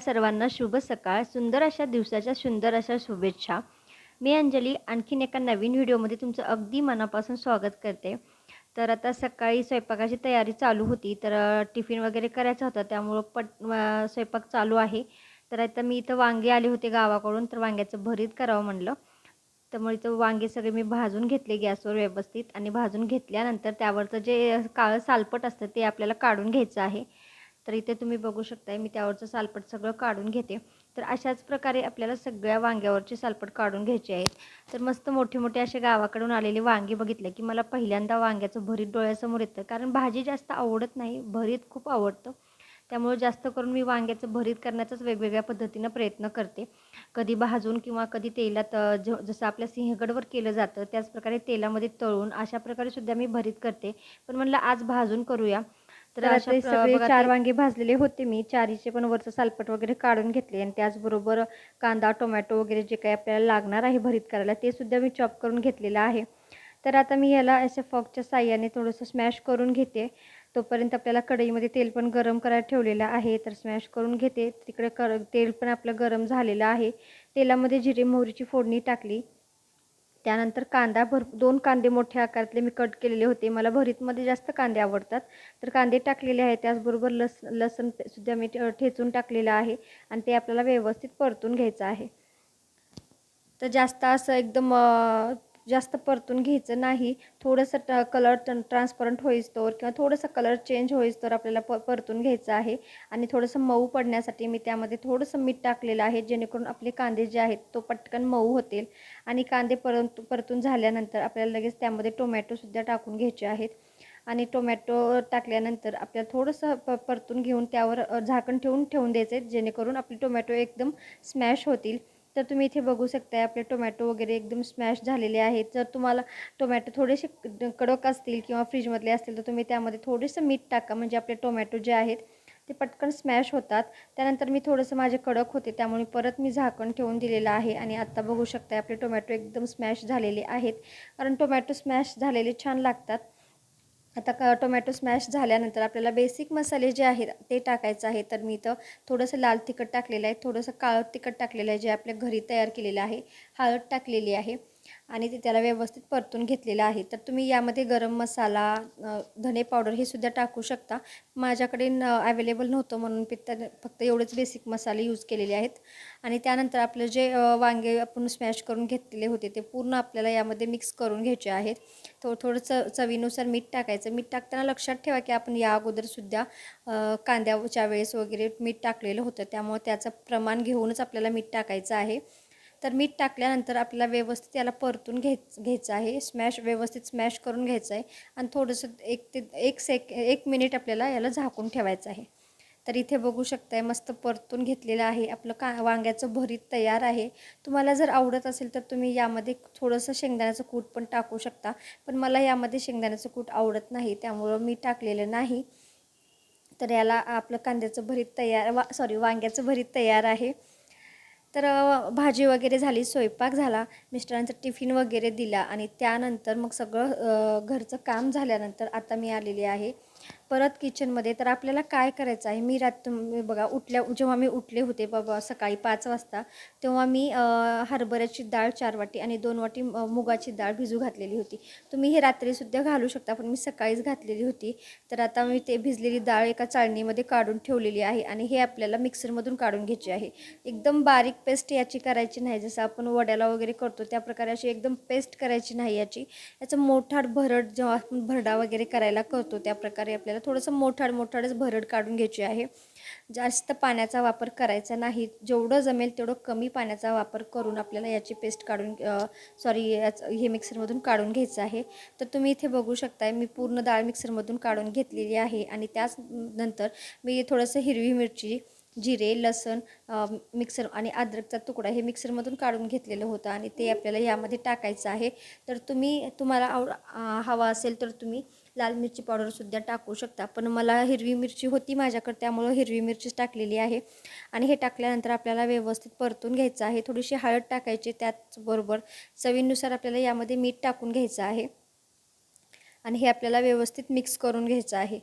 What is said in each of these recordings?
सर्वांना शुभ सकाळ. सुंदर अशा दिवसाच्या सुंदर अशा शुभेच्छा. मी अंजली आणखीन एका नवीन व्हिडिओमध्ये तुमचं अगदी मनापासून स्वागत करते. तर आता सकाळी स्वयंपाकाची तयारी चालू होती तर टिफिन वगैरे करायचा होता त्यामुळं पट स्वयंपाक चालू आहे. तर आता मी इथं वांगे आले होते गावाकडून तर वांग्याचं भरीत करावं म्हणलं. त्यामुळे इथं वांगे सगळे मी भाजून घेतले गॅसवर व्यवस्थित आणि भाजून घेतल्यानंतर त्यावरचं जे काळं सालपट असतं ते आपल्याला काढून घ्यायचं आहे. तर इथे तुम्ही बघू शकताय मी त्यावरचं सालपट सगळं काढून घेते. तर अशाच प्रकारे आपल्याला सगळ्या वांग्यावरचे सालपट काढून घ्यायचे आहेत तर मस्त मोठे मोठे असे गावाकडून आलेले वांगे बघितले की मला पहिल्यांदा वांग्याचं भरीत डोळ्यासमोर येतं. कारण भाजी जास्त आवडत नाही भरीत खूप आवडतं. त्यामुळे जास्त करून मी वांग्याचं भरीत करण्याचाच वेगवेगळ्या पद्धतीनं प्रयत्न करते. कधी भाजून किंवा कधी तेलात ज जसं आपल्या सिंहगडवर केलं जातं त्याचप्रकारे तेलामध्ये तळून अशा प्रकारे सुद्धा मी भरीत करते. पण म्हणलं आज भाजून करूया. तर तर अशा ते प्र- सगळे चार वांगे भाजलेले होते मी. चारीचे पण वरचं सालपट वगैरे काढून घेतले आणि त्याचबरोबर कांदा टोमॅटो वगैरे जे काही आपल्याला लागणार आहे भरीत करायला ते सुद्धा मी चॉप करून घेतलेलं आहे. तर आता मी याला अशा फॉकच्या साह्याने थोडंसं स्मॅश करून घेते. तोपर्यंत आपल्याला कढईमध्ये तेल पण गरम करायला ठेवलेलं आहे. तर स्मॅश करून घेते. तिकडे कर तेल पण आपलं गरम झालेलं आहे. तेलामध्ये जिरे मोहरीची फोडणी टाकली. त्यानंतर कांदा भर दोन कांदे मोठ्या आकारातले मी कट केलेले होते. मला भरीतमध्ये जास्त कांदे आवडतात. तर कांदे टाकलेले आहे त्याचबरोबर लस लसण सुद्धा मी ठेचून टाकलेलं आहे आणि ते आपल्याला व्यवस्थित परतून घ्यायचं आहे. तर जास्त असं एकदम जास्त परतून घ्यायचं नाही. थोडंसं ट कलर टन ट्रान्सपरंट होईस्तोवर किंवा थोडंसं कलर चेंज होईस्तोवर आपल्याला प परतून घ्यायचं आहे. आणि थोडंसं मऊ पडण्यासाठी मी त्यामध्ये थोडंसं मीठ टाकलेलं आहे जेणेकरून आपले कांदे जे आहेत तो पटकन मऊ होतील. आणि कांदे परत परतून झाल्यानंतर आपल्याला लगेच त्यामध्ये टोमॅटोसुद्धा टाकून घ्यायचे आहेत. आणि टोमॅटो टाकल्यानंतर आपल्याला थोडंसं प परतून घेऊन त्यावर झाकण ठेवून ठेवून द्यायचे आहे जेणेकरून आपले टोमॅटो एकदम स्मॅश होतील. तर तुम्ही इथे बघू शकताय आपले टोमॅटो वगैरे एकदम स्मॅश झालेले आहेत. जर तुम्हाला टोमॅटो थोडेसे कडक असतील किंवा फ्रीजमधले असतील तर तुम्ही त्यामध्ये थोडंसं मीठ टाका. म्हणजे आपले टोमॅटो जे आहेत ते पटकन स्मॅश होतात. त्यानंतर मी थोडंसं माझे कडक होते त्यामुळे परत मी झाकण ठेवून दिलेलं आहे. आणि आत्ता बघू शकताय आपले टोमॅटो एकदम स्मॅश झालेले आहेत. कारण टोमॅटो स्मॅश झालेले छान लागतात. आता क टोमॅटो स्मॅश झाल्यानंतर आपल्याला बेसिक मसाले जे आहेत ते टाकायचं आहे. तर मी इथं थोडंसं लाल तिखट टाकलेलं आहे. थोडंसं काळं तिखट टाकलेलं आहे जे आपल्या घरी तयार केलेलं आहे. हळद टाकलेली आहे. आणि ते त्याला व्यवस्थित परतून घेतलेलं आहे. तर तुम्ही यामध्ये गरम मसाला धने पावडर हे सुद्धा टाकू शकता. माझ्याकडे न अवेलेबल नव्हतं म्हणून पित्त फक्त एवढेच बेसिक मसाले यूज केलेले आहेत. आणि त्यानंतर आपलं जे वांगे आपण स्मॅश करून घेतलेले होते ते पूर्ण आपल्याला यामध्ये मिक्स करून घ्यायचे आहेत. थोडं थोडं च चवीनुसार मीठ टाकायचं. मीठ टाकताना लक्षात ठेवा की आपण या अगोदरसुद्धा कांद्याच्या वेळेस वगैरे मीठ टाकलेलं होतं. त्यामुळे त्याचं प्रमाण घेऊनच आपल्याला मीठ टाकायचं आहे. तर मीठ टाकल्यानंतर आपल्याला व्यवस्थित याला परतून घ्याय घ्यायचं आहे. स्मॅश व्यवस्थित स्मॅश करून घ्यायचं आहे. आणि थोडंसं एक ते एक सेक एक मिनिट आपल्याला याला झाकून ठेवायचं आहे. तर इथे बघू शकताय मस्त परतून घेतलेलं आहे. आपलं का वांग्याचं भरीत तयार आहे. तुम्हाला जर आवडत असेल तर तुम्ही यामध्ये थोडंसं शेंगदाण्याचं कूट पण टाकू शकता. पण मला यामध्ये शेंगदाण्याचं कूट आवडत नाही त्यामुळं मी टाकलेलं नाही. तर याला आपलं कांद्याचं भरीत तयार वा सॉरी वांग्याचं भरीत तयार आहे. तर भाजी वगैरे झाली स्वयंपाक झाला मिस्टरांचा टिफिन वगैरे दिला आणि त्यानंतर मग सगळं घरचं काम झाल्यानंतर आता मी आलेली आहे. परत किचनमध्ये तर आपल्याला काय करायचं आहे? मी रात तुम्ही बघा उठल्या जेव्हा मी उठले होते बाबा सकाळी पाच वाजता तेव्हा मी हरभऱ्याची डाळ चार वाटी आणि दोन वाटी मुगाची डाळ भिजू घातलेली होती. तुम्ही हे रात्रीसुद्धा घालू शकता पण मी सकाळीच घातलेली होती. तर आता मी ते भिजलेली डाळ एका चाळणीमध्ये काढून ठेवलेली आहे आणि हे आपल्याला मिक्सरमधून काढून घ्यायचे आहे. एकदम बारीक पेस्ट याची करायची नाही जसं आपण वड्याला वगैरे करतो त्या प्रकारे अशी एकदम पेस्ट करायची नाही याची. याचं मोठा भरड जेव्हा आपण भरडा वगैरे करायला करतो त्या प्रकारे आपल्याला थोडंसं मोठाड मोठाडच भरड काढून घ्यायची आहे. जास्त पाण्याचा वापर करायचा नाही. जेवढं जमेल तेवढं कमी पाण्याचा वापर करून आपल्याला याची पेस्ट काढून सॉरी याच हे मिक्सरमधून काढून घ्यायचं आहे. तर तुम्ही इथे बघू शकताय मी पूर्ण डाळ मिक्सरमधून काढून घेतलेली आहे. आणि त्याच नंतर मी थोडंसं हिरवी मिरची जिरे लसण मिक्सर आणि अद्रकचा तुकडा हे मिक्सरमधून काढून घेतलेलं होतं आणि ते आपल्याला यामध्ये टाकायचं आहे. तर तुम्ही तुम्हाला आव हवा असेल तर तुम्ही लाल मिरची पावडरसुद्धा टाकू शकता. पण मला हिरवी मिरची होती माझ्याकडे त्यामुळं हिरवी मिरचीच टाकलेली आहे. आणि हे टाकल्यानंतर आपल्याला व्यवस्थित परतून घ्यायचं आहे. थोडीशी हळद टाकायची त्याचबरोबर चवीनुसार आपल्याला यामध्ये मीठ टाकून घ्यायचं आहे. आणि हे आपल्याला व्यवस्थित मिक्स करून घ्यायचं आहे.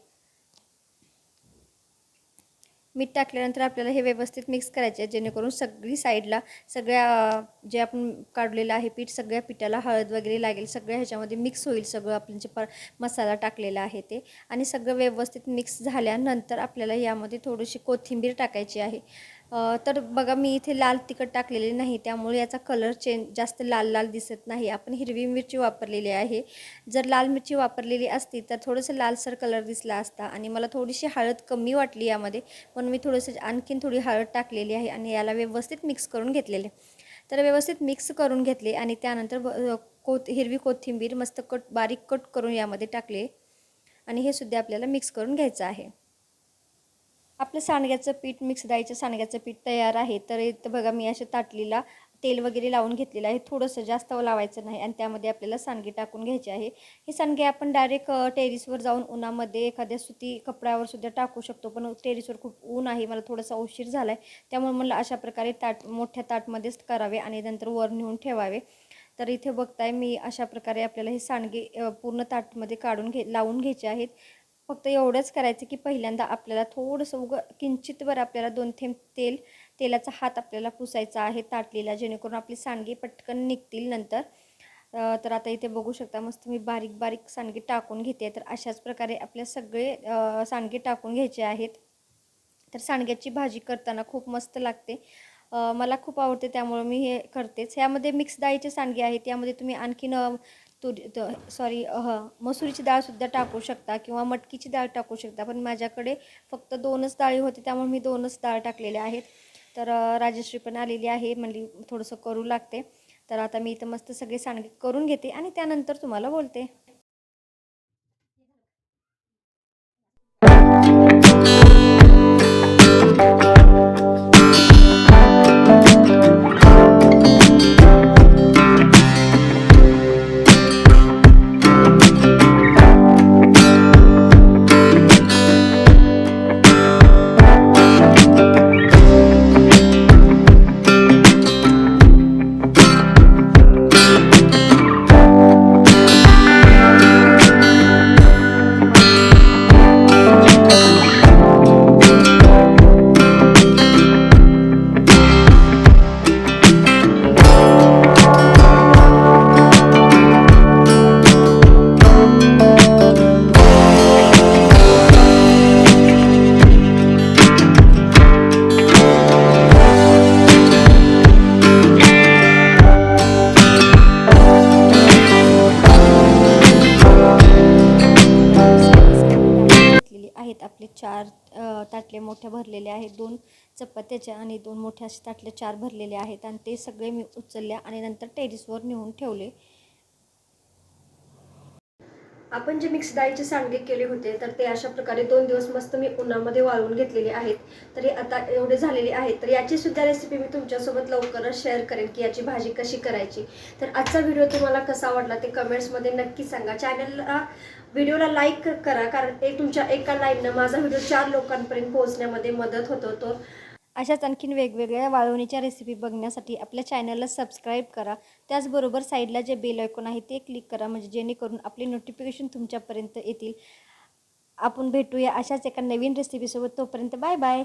मीठ टाकल्यानंतर आपल्याला हे व्यवस्थित मिक्स करायचे आहे जेणेकरून सगळी साईडला सगळ्या जे आपण काढलेलं आहे पीठ सगळ्या पिठाला हळद वगैरे लागेल सगळ्या ह्याच्यामध्ये मिक्स होईल सगळं आपण जे प मसाला टाकलेला आहे ते. आणि सगळं व्यवस्थित मिक्स झाल्यानंतर आपल्याला यामध्ये थोडीशी कोथिंबीर टाकायची आहे. तर बघा मी इथे लाल तिखट टाकलेले नाही त्यामुळे याचा कलर चेंज जास्त लाल लाल दिसत नाही. आपण हिरवी मिरची वापरलेली आहे. जर लाल मिरची वापरलेली असती तर थोडंसं लालसर कलर दिसला असता आणि मला थोडीशी हळद कमी वाटली यामध्ये म्हणून मी थोडंसं आणखीन थोडी हळद टाकलेली आहे आणि याला व्यवस्थित मिक्स करून घेतलेले. तर व्यवस्थित मिक्स करून घेतले आणि त्यानंतर कोथ हिरवी कोथिंबीर मस्त कट बारीक कट करून यामध्ये टाकले. आणि हे सुद्धा आपल्याला मिक्स करून घ्यायचं आहे. आपलं सांडग्याचं पीठ मिक्स डाळीचं सांडग्याचं पीठ तयार आहे. तर इथं बघा मी अशा ताटलीला तेल वगैरे लावून घेतलेलं आहे. थोडंसं जास्त लावायचं नाही आणि त्यामध्ये आपल्याला सांडगे टाकून घ्यायचे आहे. हे सांडगे आपण डायरेक्ट टेरिसवर जाऊन उन्हामध्ये एखाद्या सुती कपड्यावर सुद्धा टाकू शकतो. पण टेरिसवर खूप ऊन आहे. मला थोडासा उशीर झाला आहे त्यामुळे मला अशा प्रकारे ताट मोठ्या ताटमध्येच करावे आणि नंतर वर नेऊन ठेवावे. तर इथे बघताय मी अशा प्रकारे आपल्याला हे सांडगे पूर्ण ताटमध्ये काढून घे लावून घ्यायचे आहेत. फक्त एवढंच करायचं की पहिल्यांदा आपल्याला थोडंसं उगं किंचितवर आपल्याला दोन थेंब तेल तेलाचा हात आपल्याला पुसायचा आहे ताटलेला जेणेकरून आपली सांडगे पटकन निघतील नंतर. तर आता इथे बघू शकता मस्त मी बारीक बारीक सांडगी टाकून घेते. तर अशाच प्रकारे आपल्या सगळे सांडगे टाकून घ्यायचे आहेत. तर सांडग्याची भाजी करताना खूप मस्त लागते. मला खूप आवडते त्यामुळं मी हे करतेच. ह्यामध्ये मिक्स डाळीचे सांडगे आहेत. यामध्ये तुम्ही आणखीन तुरी सॉरी मसुरीची डाळसुद्धा टाकू शकता किंवा मटकीची डाळ टाकू शकता. पण माझ्याकडे फक्त दोनच डाळी होती त्यामुळे मी दोनच डाळ टाकलेल्या आहेत. तर राजश्री पण आलेली आहे म्हणली थोडंसं करू लागते. तर आता मी इथं मस्त सगळे सांडगे करून घेते आणि त्यानंतर तुम्हाला बोलते. चार ताटले मोठ्या भरलेले आहेत. दोन चपात्याच्या आणि दोन मोठ्या असे ताटले चार भरलेले आहेत. आणि ते सगळे मी उचलल्या आणि नंतर टेरिसवर नेऊन ठेवले. आपण जे मिक्स डाळीचे सांडगे केले होते तर ते अशा प्रकारे दोन दिवस मस्त मी उन्हामध्ये वाळवून घेतलेले आहेत. तरी आता एवढे झालेले आहेत तर याची सुद्धा रेसिपी मी तुमच्यासोबत लवकरच शेअर करेन की याची भाजी कशी करायची. तर आजचा व्हिडिओ तुम्हाला कसा वाटला ते कमेंट्समध्ये नक्की सांगा. चॅनलला व्हिडिओला लाईक करा कारण ते तुमच्या एका लाईननं माझा व्हिडिओ चार लोकांपर्यंत पोहोचण्यामध्ये मदत होतो तर अशाच आणखीन वेगवेगळ्या वाळवणीच्या रेसिपी बघण्यासाठी आपल्या चॅनलला सबस्क्राईब करा. त्याचबरोबर साईडला जे बेल ऐकून आहे ते क्लिक करा. म्हणजे जेणेकरून आपले नोटिफिकेशन तुमच्यापर्यंत येतील. आपण भेटूया अशाच एका नवीन रेसिपीसोबत तोपर्यंत बाय बाय